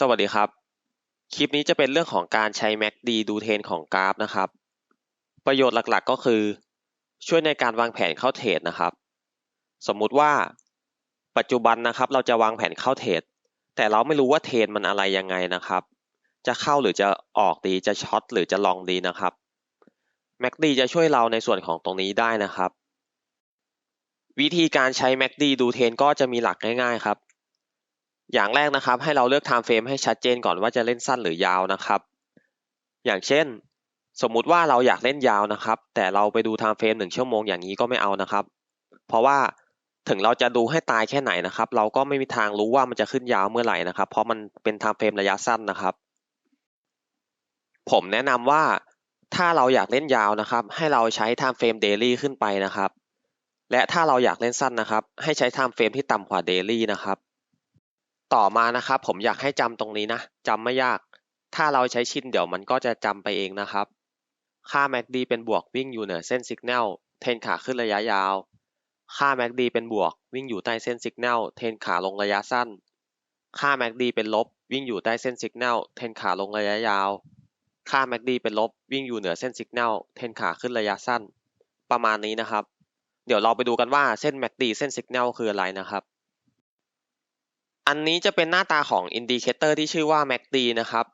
สวัสดีครับ คลิปนี้จะเป็นเรื่องของการใช้ MACD ดูเทรนของกราฟนะครับ ประโยชน์หลักๆ ก็คือ ช่วยในการวางแผนเข้าเทรดนะครับ สมมุติว่า ปัจจุบันนะครับ เราจะวางแผนเข้าเทรดแต่เราไม่รู้ว่าเทรนมันอะไรยังไงนะครับ จะเข้าหรือจะออกดีจะช็อตหรือจะลองดีนะครับ MACD จะช่วยเราในส่วนของตรงนี้ได้นะครับ วิธีการใช้ MACD ดูเทรนก็จะมีหลักง่าย ๆ ครับ อย่างแรกนะครับ ให้เราเลือก time frame ให้ชัดเจนก่อนว่าจะเล่นสั้นหรือยาวนะครับ อย่างเช่น สมมุติว่าเราอยากเล่นยาวนะครับ แต่เราไปดู time frame หนึ่งชั่วโมงอย่างนี้ก็ไม่เอานะครับ เพราะว่าถึงเราจะดูให้ตายแค่ไหนนะครับ เราก็ไม่มีทางรู้ว่ามันจะขึ้นยาวเมื่อไหร่นะครับ เพราะมันเป็น time frame ระยะสั้นนะครับ ผมแนะนำว่าถ้าเราอยากเล่นยาวนะครับ ให้เราใช้ time frame daily ขึ้นไปนะครับ และถ้าเราอยากเล่นสั้นนะครับ ให้ใช้ time frame ที่ต่ำกว่า daily นะครับ ต่อมานะครับ ผมอยากให้จำตรงนี้นะจำไม่ยาก ถ้าเราใช้ชินเดี๋ยวมันก็จะจำไปเองนะครับ ค่า MACD เป็นบวกวิ่งอยู่เหนือเส้นสัญญาณเทนขาขึ้นระยะยาว ค่า MACD เป็นบวกวิ่งอยู่ใต้เส้นสัญญาณเทนขาลงระยะสั้น ค่า MACD เป็นลบวิ่งอยู่ใต้เส้นสัญญาณเทนขาลงระยะยาว ค่า MACD เป็นลบวิ่งอยู่เหนือเส้นสัญญาณเทนขาขึ้นระยะสั้น ประมาณนี้นะครับ เดี๋ยวเราไปดูกันว่าเส้น MACD เส้นสัญญาณคืออะไรนะครับ อันนี้จะเป็นหน้าตาของอินดิเคเตอร์ที่ชื่อว่า MACD นะครับ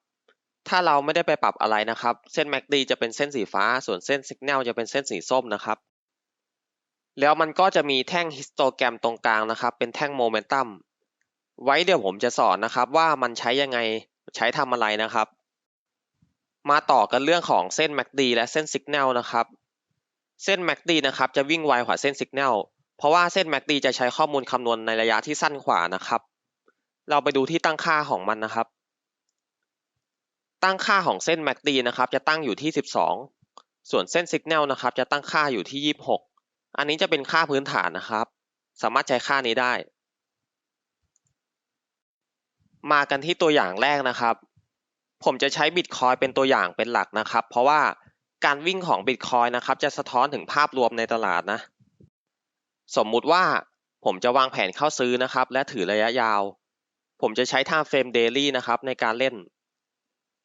ถ้าเราไม่ได้ไปปรับอะไรนะครับ เส้น MACD จะเป็นเส้นสีฟ้า ส่วนเส้น Signal จะเป็นเส้นสีส้มนะครับ แล้วมันก็จะมีแท่งฮิสโตแกรมตรงกลางนะครับ เป็นแท่งโมเมนตัม ไว้เดี๋ยวผมจะสอนนะครับว่ามันใช้ยังไง ใช้ทำอะไรนะครับ มาต่อกันเรื่องของเส้น MACD และเส้น Signal นะครับ เส้น MACD นะครับจะวิ่งไวกว่าเส้น Signal เพราะว่าเส้น MACD จะใช้ข้อมูลคำนวณในระยะที่สั้นกว่านะครับ เราไปดูที่ตั้งค่าของมันนะครับ ตั้งค่าของเส้น MACD นะครับ จะตั้งอยู่ที่ 12 ส่วนเส้น Signal นะครับ จะตั้งค่าอยู่ที่ 26 อันนี้จะเป็นค่าพื้นฐานนะครับ สามารถใช้ค่านี้ได้ มากันที่ตัวอย่างแรกนะครับ ผมจะใช้บิตคอยเป็นตัวอย่างเป็นหลักนะครับ เพราะว่าการวิ่งของบิตคอยนะครับ จะสะท้อนถึงภาพรวมในตลาดนะ สมมุติว่าผมจะวางแผนเข้าซื้อนะครับ และถือระยะยาว ผมจะใช้ time frame daily นะครับ ในการเล่น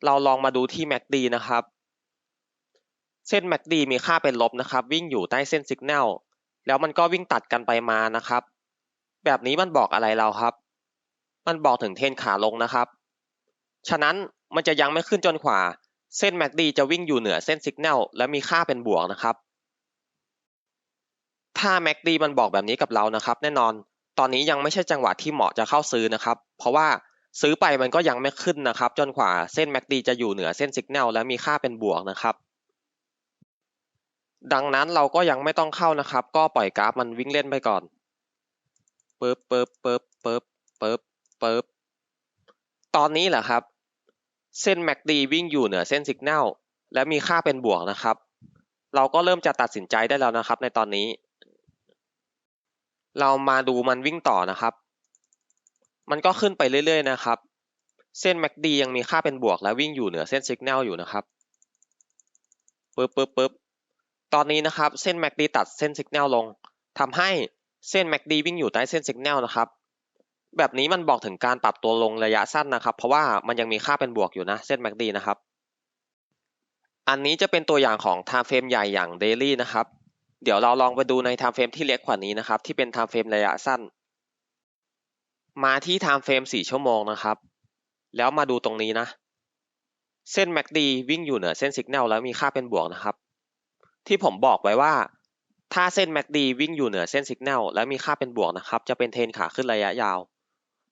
เราลองมาดูที่ MACD นะครับ เส้น MACD มีค่าเป็นลบนะครับ วิ่งอยู่ใต้เส้น Signal แล้วมันก็วิ่งตัดกันไปมานะครับ แบบนี้มันบอกอะไรเราครับ มันบอกถึงเทนขาลงนะครับ ฉะนั้นมันจะยังไม่ขึ้นจนกว่าเส้น MACD จะวิ่งอยู่เหนือเส้น Signal และมีค่าเป็นบวกนะครับ ถ้า MACD มันบอกแบบนี้กับเรานะครับ แน่นอน ตอนนี้ยังไม่ใช่จังหวะที่เหมาะจะเข้าซื้อนะครับ เพราะว่าซื้อไปมันก็ยังไม่ขึ้นนะครับ จนกว่าเส้น MACD จะอยู่เหนือเส้น Signal และมีค่าเป็นบวกนะครับ ดังนั้นเราก็ยังไม่ต้องเข้านะครับ ก็ปล่อยกราฟมันวิ่งเล่นไปก่อนปึ๊บปึ๊บปึ๊บปึ๊บปึ๊บปึ๊บตอนนี้แหละครับ เส้น MACD วิ่งอยู่เหนือเส้น Signal และมีค่าเป็นบวกนะครับ เราก็เริ่มจะตัดสินใจได้แล้วนะครับในตอนนี้ เรามาดูมันวิ่งต่อนะครับ มันก็ขึ้นไปเรื่อยๆนะครับ เส้น MACD ยังมีค่าเป็นบวกและวิ่งอยู่เหนือเส้น Signal อยู่นะครับปึ๊บปึ๊บปึ๊บตอนนี้นะครับเส้น MACD ตัดเส้น Signal ลงทำให้เส้น MACD วิ่งอยู่ใต้เส้น Signal นะครับ แบบนี้มันบอกถึงการปรับตัวลงระยะสั้นนะครับ เพราะว่ามันยังมีค่าเป็นบวกอยู่นะเส้น MACD นะครับ อันนี้จะเป็นตัวอย่างของ time frame ใหญ่อย่าง daily นะครับ เดี๋ยวเราลองไปดูใน time frame ที่เล็กกว่านี้นะครับ ที่เป็น time frame ระยะสั้น มาที่ time frame 4ชั่วโมงนะครับ แล้วมาดูตรงนี้นะ เส้น MACD วิ่งอยู่เหนือเส้น Signal แล้วมีค่าเป็นบวกนะครับ ที่ผมบอกไว้ว่า ถ้าเส้น MACD วิ่งอยู่เหนือเส้น Signal และมีค่าเป็นบวกนะครับ จะเป็นเทรนขาขึ้นระยะยาว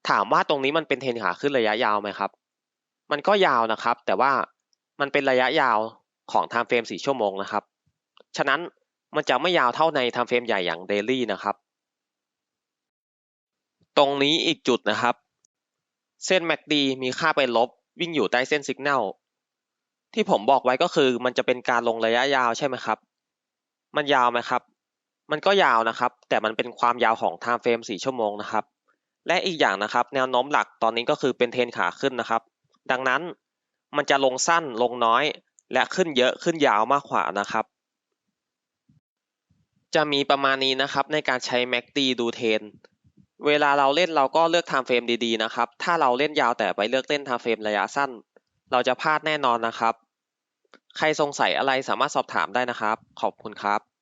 ถามว่าตรงนี้มันเป็นเทรนขาขึ้นระยะยาวไหมครับ มันก็ยาวนะครับ แต่ว่ามันเป็นระยะยาวของ time frame 4ชั่วโมงนะครับ ฉะนั้น มันจะไม่ยาวเท่าใน time frame ใหญ่อย่าง daily นะครับ ตรงนี้อีกจุดนะครับ เส้น MACD มีค่าเป็นลบวิ่งอยู่ใต้เส้น Signal ที่ผมบอกไว้ก็คือมันจะเป็นการลงระยะยาวใช่ไหมครับ มันยาวไหมครับ มันก็ยาวนะครับ แต่มันเป็นความยาวของ time frame 4 ชั่วโมงนะครับ และอีกอย่างนะครับ แนวโน้มหลักตอนนี้ก็คือเป็นเทรนขาขึ้นนะครับ ดังนั้นมันจะลงสั้นลงน้อย และขึ้นเยอะขึ้นยาวมากกว่านะครับ จะมีประมาณนี้นะครับในการใช้ MACD ดูเทน เวลาเราเล่นเราก็เลือกไทม์เฟรมดีๆนะครับ ถ้าเราเล่นยาวแต่ไปเลือกเล่นไทม์เฟรมระยะสั้น เราจะพลาดแน่นอนนะครับ ใครสงสัยอะไรสามารถสอบถามได้นะครับ ขอบคุณครับ